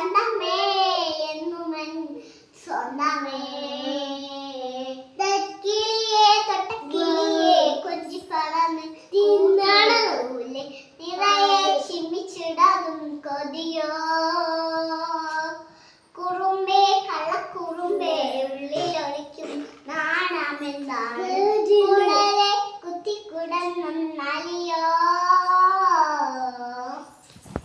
സ്വന്തമേ എന്നുമൻ സ്വന്തമേ.